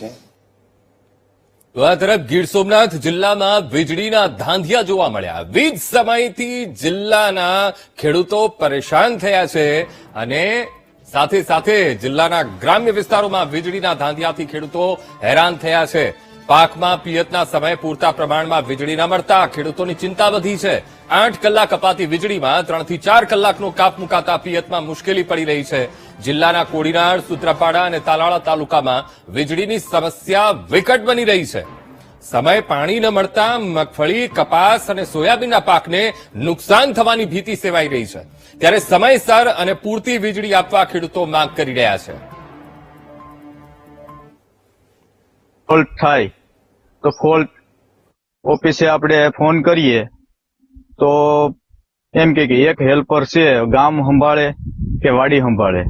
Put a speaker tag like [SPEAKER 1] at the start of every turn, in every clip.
[SPEAKER 1] આ તરફ ગીર સોમનાથ જિલ્લામાં વીજળીના ધાંધિયા જોવા મળ્યા. વીજ સમયથી જિલ્લાના ખેડૂતો પરેશાન થયા છે અને સાથે સાથે જિલ્લાના ગ્રામ્ય વિસ્તારોમાં વીજળીના ધાંધિયાથી ખેડૂતો હેરાન થયા છે. પાકમાં પિયતના સમયે પૂરતા પ્રમાણમાં વીજળી ન મળતા ખેડૂતોની ચિંતા વધી છે. આઠ કલાક અપાતી વીજળીમાં ત્રણથી ચાર કલાકનો કાપ મુકાતા પિયતમાં મુશ્કેલી પડી રહી છે. જિલ્લાના કોડીનાર, સુત્રાપાડા અને તાલાળા તાલુકામાં વીજળીની સમસ્યા વિકટ બની રહી છે. સમય પાણી ન મળતા મગફળી, કપાસ અને સોયાબીનના પાકને નુકસાન થવાની ભીતિ સેવાઈ રહી છે. ત્યારે સમયસર અને પૂરતી વીજળી આપવા ખેડૂતો માંગ કરી રહ્યા છે.
[SPEAKER 2] થાય તો ફોલ્ટ ઓફિસે આપણે ફોન કરીએ, તો એમ કે એક હેલ્પર છે, ગામ સંભાળે કે વાડી સંભાળે?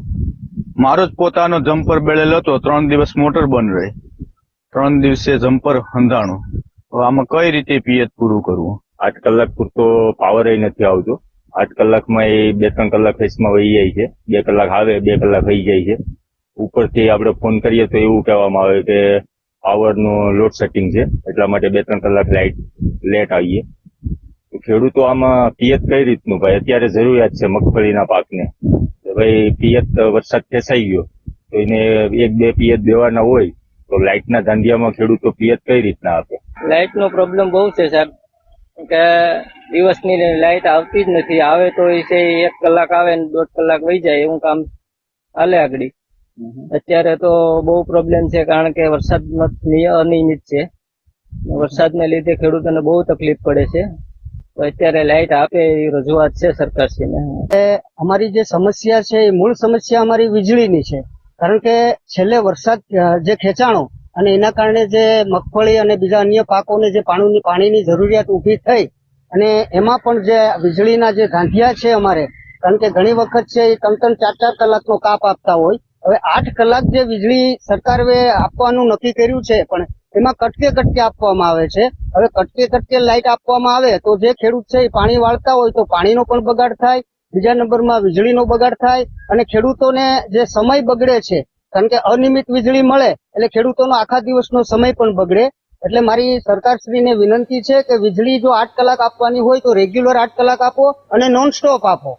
[SPEAKER 2] મારો જ પોતાનો જમ્પર બેળેલ હતો, ત્રણ દિવસ મોટર બંધ રહી. ત્રણ દિવસે જમ્પર હંધાણું આમાં કઈ રીતે પિયત પૂરું કરવું?
[SPEAKER 3] આઠ કલાક પૂરતો પાવર નથી આવતો. આઠ કલાકમાં એ બે ત્રણ કલાક ફેસમાં વહી જાય છે. બે કલાક આવે, બે કલાક વહી જાય છે. ઉપરથી આપણે ફોન કરીએ તો એવું કહેવામાં આવે કે પાવરનું લોડ સેટિંગ છે. એટલા માટે બે ત્રણ કલાક લાઇટ લેટ આવીએ. ખેડૂતો આમાં પિયત કઈ રીતનું? ભાઈ, અત્યારે જરૂરિયાત છે મગફળીના પાકને. ભાઈ, પિયત વરસાદ ફેસાઈ ગયો, તો એને એક બે પિયત દેવાના હોય, તો લાઇટના ધાંધિયામાં ખેડૂતો પિયત કઈ રીતના આપે?
[SPEAKER 4] લાઇટનો પ્રોબ્લેમ બહુ છે, સાહેબ. કે દિવસની લાઇટ આવતી જ નથી. આવે તો એ છે એક કલાક આવે ને દોઢ કલાક વહી જાય, એવું કામ હાલે આગળ. અત્યારે તો બહુ પ્રોબ્લેમ છે કારણ કે વરસાદ અનિયમિત છે. વરસાદને લીધે ખેડૂતોને બહુ તકલીફ પડે છે. તો અત્યારે લાઇટ આપે એ રજૂઆત છે સરકારશ્રીને.
[SPEAKER 5] અમારી જે સમસ્યા છે એ મૂળ સમસ્યા અમારી વીજળીની છે. કારણ કે છેલ્લે વરસાદ જે ખેંચાણો અને એના કારણે જે મગફળી અને બીજા અન્ય પાકોને જે પાણીની પાણીની જરૂરિયાત ઊભી થઈ અને એમાં પણ જે વીજળીના જે ધાંધિયા છે અમારે કારણ કે ઘણી વખત છે એ ત્રણ ત્રણ ચાર ચાર કલાકનો કાપ આપતા હોય હવે આઠ કલાક જે વીજળી સરકારે આપવાનું નક્કી કર્યું છે, પણ એમાં કટકે કટકે આપવામાં આવે છે. હવે કટકે કટકે લાઇટ આપવામાં આવે તો જે ખેડૂત છે એ પાણી વાળતા હોય તો પાણીનો પણ બગાડ થાય, બીજા નંબરમાં વીજળીનો બગાડ થાય અને ખેડૂતોને જે સમય બગડે છે, કારણ કે અનિયમિત વીજળી મળે એટલે ખેડૂતોનો આખા દિવસનો સમય પણ બગડે. એટલે મારી સરકારશ્રીને વિનંતી છે કે વીજળી જો આઠ કલાક આપવાની હોય તો રેગ્યુલર આઠ કલાક આપો અને નોન સ્ટોપ આપો.